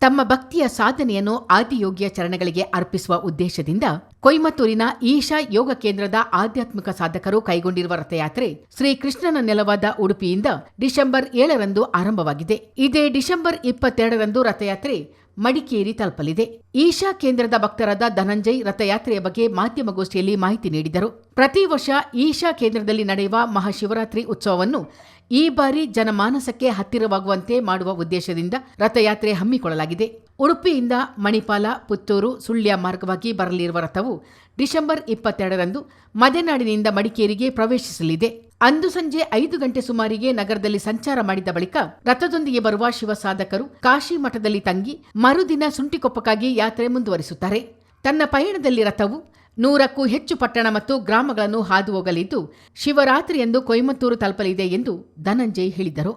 ತಮ್ಮ ಭಕ್ತಿಯ ಸಾಧನೆಯನ್ನು ಆದಿಯೋಗಿಯ ಚರಣಗಳಿಗೆ ಅರ್ಪಿಸುವ ಉದ್ದೇಶದಿಂದ ಕೊಯಮತ್ತೂರಿನ ಈಶಾ ಯೋಗ ಕೇಂದ್ರದ ಆಧ್ಯಾತ್ಮಿಕ ಸಾಧಕರು ಕೈಗೊಂಡಿರುವ ರಥಯಾತ್ರೆ ಶ್ರೀಕೃಷ್ಣನ ನೆಲವಾದ ಉಡುಪಿಯಿಂದ ಡಿಸೆಂಬರ್ ಏಳರಂದು ಆರಂಭವಾಗಿದೆ. ಇದೇ ಡಿಸೆಂಬರ್ ಇಪ್ಪತ್ತೆರಡರಂದು ರಥಯಾತ್ರೆ ಮಡಿಕೇರಿ ತಲುಪಲಿದೆ. ಈಶಾ ಕೇಂದ್ರದ ಭಕ್ತರಾದ ಧನಂಜಯ್ ರಥಯಾತ್ರೆಯ ಬಗ್ಗೆ ಮಾಧ್ಯಮಗೋಷ್ಠಿಯಲ್ಲಿ ಮಾಹಿತಿ ನೀಡಿದರು. ಪ್ರತಿ ವರ್ಷ ಈಶಾ ಕೇಂದ್ರದಲ್ಲಿ ನಡೆಯುವ ಮಹಾಶಿವರಾತ್ರಿ ಉತ್ಸವವನ್ನು ಈ ಬಾರಿ ಜನಮಾನಸಕ್ಕೆ ಹತ್ತಿರವಾಗುವಂತೆ ಮಾಡುವ ಉದ್ದೇಶದಿಂದ ರಥಯಾತ್ರೆ ಹಮ್ಮಿಕೊಳ್ಳಲಾಗಿದೆ. ಉಡುಪಿಯಿಂದ ಮಣಿಪಾಲ, ಪುತ್ತೂರು, ಸುಳ್ಯ ಮಾರ್ಗವಾಗಿ ಬರಲಿರುವ ರಥವು ಡಿಸೆಂಬರ್ ಇಪ್ಪತ್ತೆರಡರಂದು ಮದೆನಾಡಿನಿಂದ ಮಡಿಕೇರಿಗೆ ಪ್ರವೇಶಿಸಲಿದೆ. ಅಂದು ಸಂಜೆ ಐದು ಗಂಟೆ ಸುಮಾರಿಗೆ ನಗರದಲ್ಲಿ ಸಂಚಾರ ಮಾಡಿದ ಬಳಿಕ ರಥದೊಂದಿಗೆ ಬರುವ ಶಿವಸಾಧಕರು ಕಾಶಿ ಮಠದಲ್ಲಿ ತಂಗಿ ಮರುದಿನ ಸುಂಟಿಕೊಪ್ಪಕ್ಕಾಗಿ ಯಾತ್ರೆ ಮುಂದುವರಿಸುತ್ತಾರೆ. ತನ್ನ ಪಯಣದಲ್ಲಿ ರಥವು ನೂರಕ್ಕೂ ಹೆಚ್ಚು ಪಟ್ಟಣ ಮತ್ತು ಗ್ರಾಮಗಳನ್ನು ಹಾದು ಹೋಗಲಿದ್ದು ಶಿವರಾತ್ರಿಯಂದು ಕೊಯಮತ್ತೂರು ತಲುಪಲಿದೆ ಎಂದು ಧನಂಜಯ್ ಹೇಳಿದರು.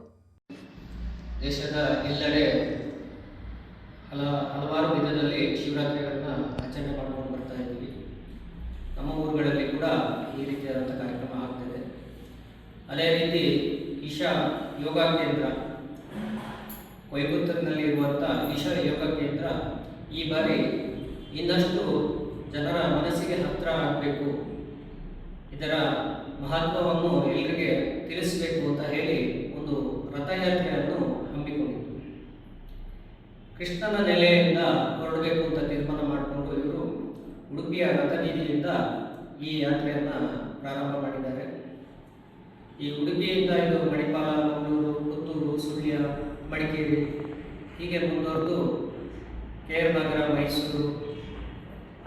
ದೇಶದ ಎಲ್ಲೆಡೆ ಹಲ, ಹಲವಾರು ವಿಧದಲ್ಲಿ ಶಿವರಾತ್ರಿಗಳನ್ನು ಆಚರಣೆ ಮಾಡ್ಕೊಂಡು ಬರ್ತಾ ಇದ್ದೀವಿ. ನಮ್ಮ ಊರುಗಳಲ್ಲಿ ಕೂಡ ಈ ರೀತಿಯಾದಂಥ ಕಾರ್ಯಕ್ರಮ ಆಗ್ತಿದೆ. ಅದೇ ರೀತಿ ಈಶಾ ಯೋಗ ಕೇಂದ್ರ ಕೊಯಮತ್ತೂರಿನಲ್ಲಿ ಇರುವಂಥ ಈಶಾ ಯೋಗ ಕೇಂದ್ರ ಈ ಬಾರಿ ಇನ್ನಷ್ಟು ಜನರ ಮನಸ್ಸಿಗೆ ಹತ್ತಿರ ಆಗಬೇಕು. ಇದರ ಮಹತ್ವವನ್ನು ಎಲ್ಲರಿಗೆ ತಿಳಿಸಬೇಕು ಅಂತ ಹೇಳಿ ಒಂದು ರಥಯಾತ್ರೆಯನ್ನು ಹಮ್ಮಿಕೊಂಡಿತು ಕೃಷ್ಣನ ನೆಲೆಯಿಂದ ಹೊರಡಬೇಕು ಅಂತ ತೀರ್ಮಾನ ಮಾಡಿಕೊಂಡು ಇವರು ಉಡುಪಿಯ ರಥಬೀದಿಯಿಂದ ಈ ಯಾತ್ರೆಯನ್ನು ಪ್ರಾರಂಭ ಮಾಡಿದ್ದಾರೆ. ಈ ಉಡುಪಿಯಿಂದ ಇದು ಮಣಿಪಾಲ, ಮಂಗಳೂರು, ಪುತ್ತೂರು, ಸುಳ್ಯ, ಮಡಿಕೇರಿ ಹೀಗೆ ಮುಂದುವರೆದು ಕೆ ಆರ್ ನಗರ, ಮೈಸೂರು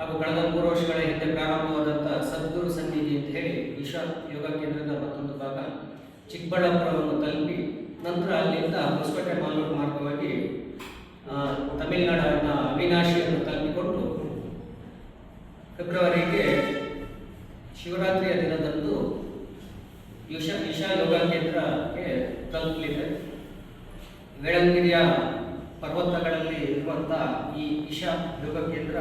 ಹಾಗೂ ಕಳೆದ ಮೂರು ವರ್ಷಗಳ ಹಿಂದೆ ಪ್ರಾರಂಭವಾದಂಥ ಸದ್ಗುರು ಸನ್ನಿಧಿ ಅಂತ ಹೇಳಿ ಈಶಾ ಯೋಗ ಕೇಂದ್ರದ ಮತ್ತೊಂದು ಭಾಗ ಚಿಕ್ಕಬಳ್ಳಾಪುರವನ್ನು ತಲುಪಿ ನಂತರ ಅಲ್ಲಿಂದ ಹೊಸಪೇಟೆ ಮಾಲೂರು ಮಾರ್ಗವಾಗಿ ತಮಿಳುನಾಡಿನ ಅವಿನಾಶಿಯನ್ನು ತಲುಪಿಕೊಂಡು ಫೆಬ್ರವರಿಗೆ ಶಿವರಾತ್ರಿಯ ದಿನದಂದು ಈಶಾ ಈಶಾ ಯೋಗ ಕೇಂದ್ರಕ್ಕೆ ತಲುಪಲಿದೆ. ವೇಳಂಗಿರಿಯ ಪರ್ವತಗಳಲ್ಲಿ ಇರುವಂಥ ಈ ಈಶಾ ಯೋಗ ಕೇಂದ್ರ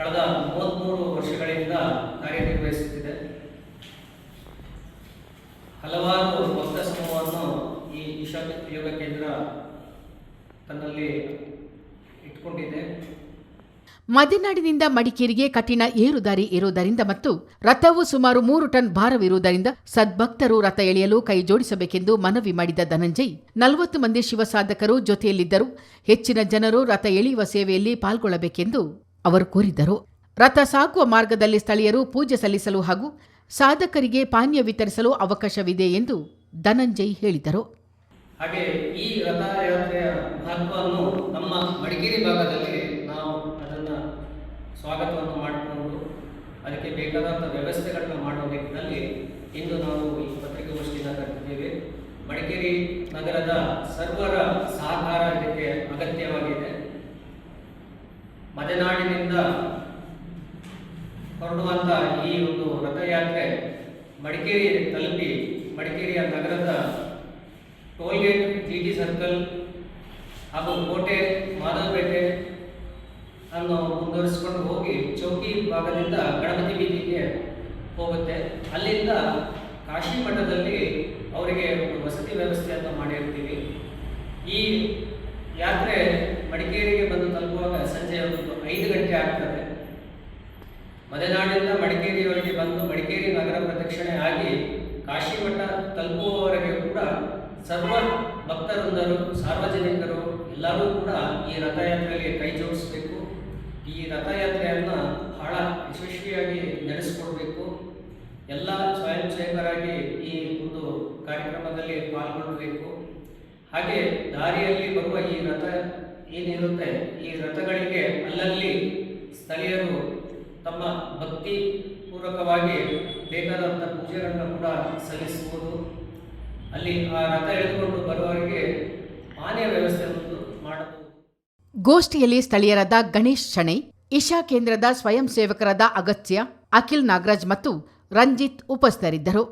ಕಳೆದ ಮೂವತ್ತ್ಮೂರು ವರ್ಷಗಳಿಂದ ಕಾರ್ಯನಿರ್ವಹಿಸುತ್ತಿದೆ ಹಲವಾರು ಭಕ್ತ ಸಮೂಹವನ್ನು ಈ ಈಶಾ ಯೋಗ ಕೇಂದ್ರ ತನ್ನಲ್ಲಿ ಇಟ್ಕೊಂಡಿದೆ. ಮದೆನಾಡಿನಿಂದ ಮಡಿಕೇರಿಗೆ ಕಠಿಣ ಏರುದಾರಿ ಇರುವುದರಿಂದ ಮತ್ತು ರಥವು ಸುಮಾರು ಮೂರು ಟನ್ ಭಾರವಿರುವುದರಿಂದ ಸದ್ಭಕ್ತರು ರಥ ಎಳೆಯಲು ಕೈ ಜೋಡಿಸಬೇಕೆಂದು ಮನವಿ ಮಾಡಿದ ಧನಂಜಯ್, ನಲವತ್ತು ಮಂದಿ ಶಿವಸಾಧಕರು ಜೊತೆಯಲ್ಲಿದ್ದರು. ಹೆಚ್ಚಿನ ಜನರು ರಥ ಎಳೆಯುವ ಸೇವೆಯಲ್ಲಿ ಪಾಲ್ಗೊಳ್ಳಬೇಕೆಂದು ಅವರು ಕೋರಿದರು ರಥ ಸಾಗುವ ಮಾರ್ಗದಲ್ಲಿ ಸ್ಥಳೀಯರು ಪೂಜೆ ಸಲ್ಲಿಸಲು ಹಾಗೂ ಸಾಧಕರಿಗೆ ಪಾನೀಯ ವಿತರಿಸಲು ಅವಕಾಶವಿದೆ ಎಂದು ಧನಂಜಯ್ ಹೇಳಿದರು. ಹಾಗೆ ಈ ರಥಯಾತ್ರೆಯ ಮಹತ್ವವನ್ನು ನಮ್ಮ ಮಡಿಕೇರಿ ಭಾಗದಲ್ಲಿ ನಾವು ಅದನ್ನು ಸ್ವಾಗತವನ್ನು ಮಾಡಿಕೊಂಡು ಅದಕ್ಕೆ ಬೇಕಾದಂಥ ವ್ಯವಸ್ಥೆಗಳನ್ನು ಮಾಡುವ ನಿಟ್ಟಿನಲ್ಲಿ ಇಂದು ನಾವು ಈ ಪತ್ರಿಕಾಗೋಷ್ಠಿಯನ್ನು ಕರೆದಿದ್ದೇವೆ ಮಡಿಕೇರಿ ನಗರದ ಸರ್ವರ ಸಹಕಾರ ಇದಕ್ಕೆ ಅಗತ್ಯವಾಗಿದೆ. ಮಲೆನಾಡಿನಿಂದ ಹೊರಡುವಂಥ ಈ ಒಂದು ರಥಯಾತ್ರೆ ಮಡಿಕೇರಿ ತಲುಪಿ ಮಡಿಕೇರಿಯ ನಗರದ ಟೋಲ್ಗೇಟ್ ಜಿ ಟಿ ಸರ್ಕಲ್ ಹಾಗೂ ಕೋಟೆ ಮಾಧವಪೇಟೆ ಅನ್ನು ಮುಂದುವರಿಸಿಕೊಂಡು ಹೋಗಿ ಚೌಕಿ ಭಾಗದಿಂದ ಗಣಪತಿ ಬೀದಿಗೆ ಹೋಗುತ್ತೆ. ಅಲ್ಲಿಂದ ಕಾಶಿ ಮಠದಲ್ಲಿ ಅವರಿಗೆ ಒಂದು ವಸತಿ ವ್ಯವಸ್ಥೆಯನ್ನು ಮಾಡಿರ್ತೀವಿ. ಈ ಯಾತ್ರೆ ಮಡಿಕೇರಿಗೆ ಬಂದು ತಲುಪುವಾಗ ಸಂಜೆ ಒಂದು ಆಗ್ತದೆ. ಮಲೆನಾಡಿನಿಂದ ಮಡಿಕೇರಿಯವರೆಗೆ ಬಂದು ಮಡಿಕೇರಿ ನಗರ ಪ್ರದಕ್ಷಿಣೆ ಆಗಿ ಕಾಶಿಮಠ ತಲುಪುವವರೆಗೆ ಕೂಡ ಸರ್ವ ಭಕ್ತರೊಂದರು, ಸಾರ್ವಜನಿಕರು ಎಲ್ಲರೂ ಕೂಡ ಈ ರಥಯಾತ್ರೆಗೆ ಕೈ ಜೋಡಿಸಬೇಕು. ಈ ರಥಯಾತ್ರೆಯನ್ನು ಬಹಳ ಯಶಸ್ವಿಯಾಗಿ ನಡೆಸಿಕೊಡ್ಬೇಕು. ಎಲ್ಲ ಸ್ವಯಂ ಸೇವಕರಾಗಿ ಈ ಒಂದು ಕಾರ್ಯಕ್ರಮದಲ್ಲಿ ಪಾಲ್ಗೊಳ್ಳಬೇಕು ಹಾಗೆ ದಾರಿಯಲ್ಲಿ ಬರುವ ಏನಿರುತ್ತೆ ಈ ರಥಗಳಿಗೆ ಅಲ್ಲಲ್ಲಿ ಸ್ಥಳೀಯರು ತಮ್ಮ ಭಕ್ತಿ ಪೂರ್ವಕವಾಗಿ ಬೇಕಾದಂಥ ಪೂಜೆಗಳನ್ನು ಕೂಡ ಸಲ್ಲಿಸಬಹುದು. ಅಲ್ಲಿ ಆ ರಥ ಎಳೆದುಕೊಂಡು ಬರುವವರಿಗೆ ಪಾನೀಯ ವ್ಯವಸ್ಥೆ ಮಾಡಬಹುದು. ಗೋಷ್ಠಿಯಲ್ಲಿ ಸ್ಥಳೀಯರಾದ ಗಣೇಶ್ ಶಣೈ, ಇಶಾ ಕೇಂದ್ರದ ಸ್ವಯಂ ಸೇವಕರಾದ ಅಗತ್ಯ, ಅಖಿಲ್ ನಾಗರಾಜ್ ಮತ್ತು ರಂಜಿತ್ ಉಪಸ್ಥಿತರಿದ್ದರು.